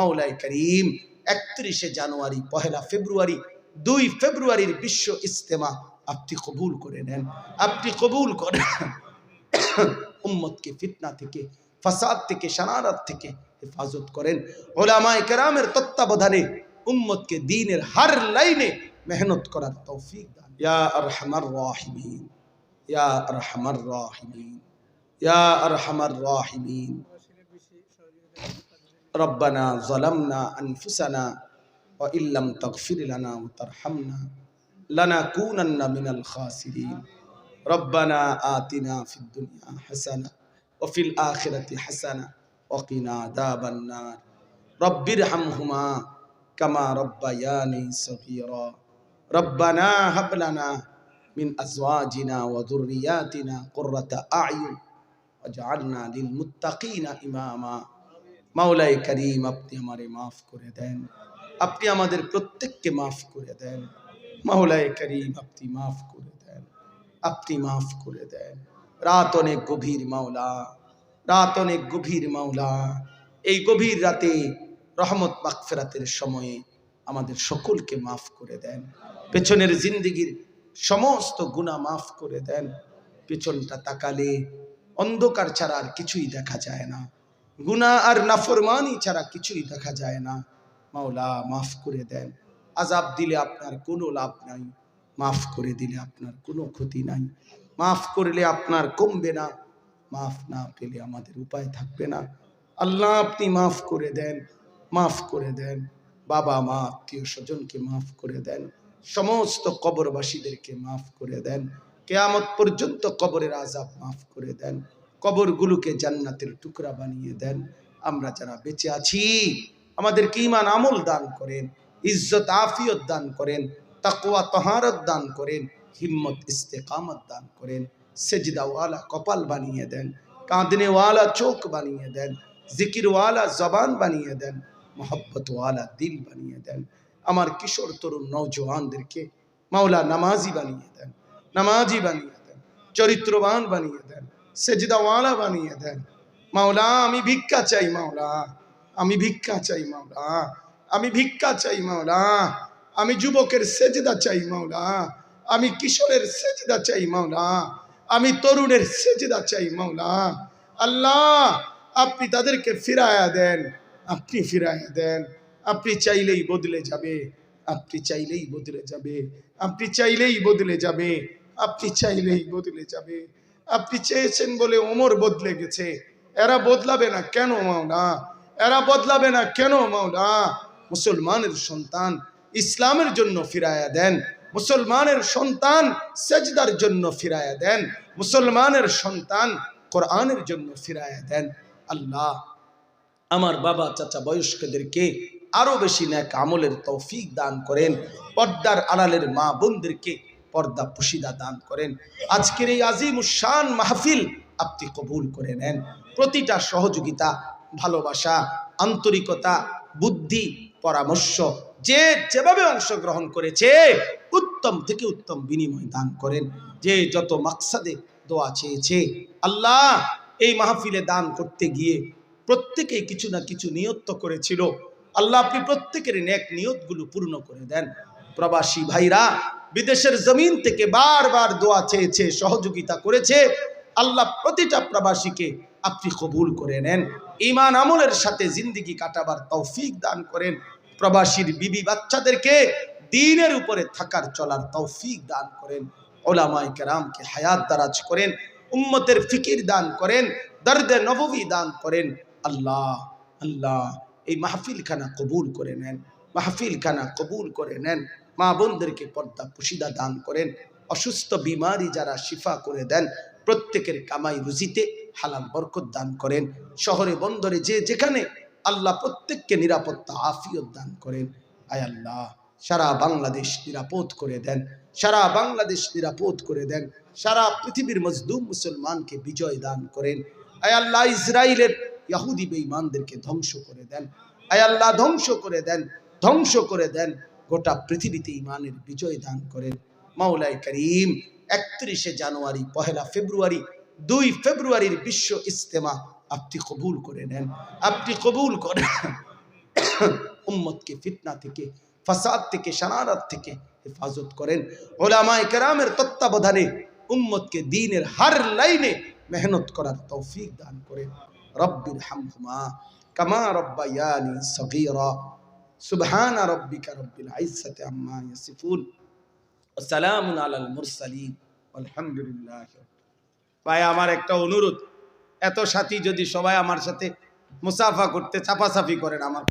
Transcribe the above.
মাওলাই করিম, একত্রিশে জানুয়ারি, পহেলা ফেব্রুয়ারি, দুই ফেব্রুয়ারির বিশ্ব ইস্তেমা আপনি কবুল করে নেন। আপনি কবুল করেন। উম্মতকে ফিতনা থেকে, ফাসাদ থেকে সানারাত থেকে হেফাজত করেন। ওলামায়ে কেরামের তত্ত্বাবধানে উম্মতকে দিনের হার লাইনে মেহনত করার তৌফিক দান। ইয়া আরহামার রাহিমিন, ইয়া আরহামার রাহিমিন, ইয়া আরহামার রাহিমিন। ربنا ظلمنا أنفسنا وإن لم تغفر لنا وترحمنا لنكونن من الخاسرين. ربنا آتنا في الدنيا حسنة وفي الآخرة حسنة وقنا عذاب النار. رب ارحمهما كما ربياني صغيرا. ربنا هب لنا من أزواجنا وذرياتنا قرة أعين واجعلنا للمتقين إماما. মাওলাই করিম, আপনি আমারে মাফ করে দেন। আপনি আমাদের প্রত্যেককে মাফ করে দেন। মাওলাই করিম, আপনি মাফ করে দেন। আপনি মাফ করে দেন। রাত অনেক গভীর মাওলা, রাত অনেক গভীর মাওলা। এই গভীর রাতে রহমত মাগফেরাতের সময়ে আমাদের সকলকে মাফ করে দেন। পেছনের জিন্দিগির সমস্ত গুণা মাফ করে দেন। পেছনটা তাকালে অন্ধকার ছাড়া আর কিছুই দেখা যায় না। গুনাহ আর নাফরমানি ছাড়া কিছুই দেখা যায় না। মাওলা, মাফ করে দেন। আজাব দিলে আপনার কোনো লাভ নাই। মাফ করে দিলে আপনার কোনো ক্ষতি নাই। মাফ করলে আপনার কমবে না। মাফ না পেলে আমাদের উপায় থাকবে না। আল্লাহ, আপনি মাফ করে দেন। মাফ করে দেন। বাবা, মা, আত্মীয় স্বজনকে মাফ করে দেন। সমস্ত কবরবাসীদেরকে মাফ করে দেন। কেয়ামত পর্যন্ত কবরের আজাব মাফ করে দেন। কবরগুলোকে জান্নাতের টুকরা বানিয়ে দেন। আমরা যারা বেঁচে আছি আমাদেরকে ইমান আমল দান করেন, ইজ্জত আফিয়ত দান করেন, তাকওয়া তহারত দান করেন, হিম্মত ইস্তেকামত দান করেন, সেজদাওয়ালা কপাল বানিয়ে দেন, কাঁদনেওয়ালা চোখ বানিয়ে দেন, জিকিরওয়ালা জবান বানিয়ে দেন, মোহব্বতওয়ালা দিল বানিয়ে দেন। আমার কিশোর তরুণ নৌজওয়ানদেরকে মাওলা নামাজি বানিয়ে দেন, নামাজি বানিয়ে দেন, চরিত্রবান বানিয়ে দেন সেজদাওয়ালা বানিয়ে দেন। মাওলা, আমি ভিক্ষা চাই মাওলা। আমি ভিক্ষা চাই মাওলা। আমি ভিক্ষা চাই মাওলা। আমি যুবকের সেজদা চাই মাওলা। আমি কিশোরের সেজদা চাই মাওলা। আমি তরুণের সেজদা চাই মাওলা। আল্লাহ, আপনি তাদেরকে ফিরায়া দেন। আপনি ফিরায়া দেন। আপনি চাইলেই বদলে যাবে। আপনি চাইলেই বদলে যাবে। আপনি চাইলেই বদলে যাবে। আপনি চাইলেই বদলে যাবে। আপনি চেয়েছেন বলে ওমর বদলে গেছে। এরা বদলাবে না কেন, মাওলা? এরা বদলাবে না কেন, মাওলা? মুসলমানের সন্তান ইসলামের জন্য ফিরায়া দেন। মুসলমানের সন্তান সেজদার জন্য ফিরায়া দেন। মুসলমানের সন্তান কোরআনের জন্য ফিরায়া দেন। আল্লাহ, আমার বাবা চাচা বয়স্কদেরকে আরও বেশি ন্যাক আমলের তৌফিক দান করেন। পর্দার আড়ালের মা বোনদেরকে পর্দা পুশিদা দান করেন। আজকের এই আজিম উসান মাহফিল আপনি কবুল করে নেন। প্রতিটা সহযোগিতা, ভালোবাসা, আন্তরিকতা, বুদ্ধি, পরামর্শ, যে যেভাবে অংশগ্রহণ করেছে, উত্তম থেকে উত্তম বিনিময় দান করেন। যে যত মাকসাদে দোয়া চেয়েছে, আল্লাহ এই মাহফিলে দান করতে গিয়ে প্রত্যেকেই কিছু না কিছু নিয়ত করেছিল। আল্লাহ আপনি প্রত্যেকের নেক নিয়তগুলো পূর্ণ করে দেন। প্রবাসী ভাইরা বিদেশের জমিন থেকে বারবার দোয়া চেয়েছে, সহযোগিতা করেছে। আল্লাহ প্রতিটা প্রবাসীকে আপনি কবুল করে নেন। ইমান আমলের সাথে জিন্দিগি কাটাবার তৌফিক দান করেন। প্রবাসীর বিবি বাচ্চাদেরকে দিনের উপরে থাকার চলার তৌফিক দান করেন। ওলামায় কেরামকে হায়াত দারাজ করেন। উম্মতের ফিকির দান করেন। দর্দে নববী দান করেন। আল্লাহ আল্লাহ, এই মাহফিল খানা কবুল করে নেন। মাহফিলখানা কবুল করে নেন। মা বোনদেরকে পর্দা পুশিদা দান করেন। অসুস্থ বিমারি যারা শিফা করে দেন, প্রত্যেকের কামাই রুজিতে হালাল বরকত দান করেন। শহরে, বন্দরে, যে যেখানে আল্লাহ প্রত্যেককে নিরাপত্তা, আফিয়ত দান করেন। আয় আল্লাহ, সারা বাংলাদেশ নিরাপদ করে দেন। সারা বাংলাদেশ নিরাপদ করে দেন। সারা পৃথিবীর মজদুম মুসলমানকে বিজয় দান করেন। আয় আল্লাহ ইসরায়েলের ইয়াহুদি বেঈমানদেরকে ধ্বংস করে দেন। আয় আল্লাহ, ধ্বংস করে দেন, ধ্বংস করে দেন। গোটা পৃথিবীতে ইমানের বিজয় দান করেন মাওলাই করিম। একত্রিশে জানুয়ারি, পহেলা ফেব্রুয়ারি, দুই ফেব্রুয়ারির বিশ্ব ইস্তেমা আপনি কবুল করে নেন। আপনি কবুল করেন। উম্মতকে ফিতনা থেকে, ফাসাদ থেকে শারারত থেকে হেফাজত করেন। ওলামায়ে কেরামের তত্ত্বাবধানে উম্মতকে দিনের হার লাইনে মেহনত করার তৌফিক দান করেন। রব্বির হামহুমা কামা রব্বায়ানি সগীরা। সুবহান রব্বিকা রব্বিল ইজ্জাতি আম্মা ইয়াসিফুন সালামুন আলাল মুরসালিন আলহামদুলিল্লাহ ভাই, আমার একটা অনুরোধ। এত সাথী যদি সবাই আমার সাথে মুসাফা করতে, চাপাচাপি করেন আমার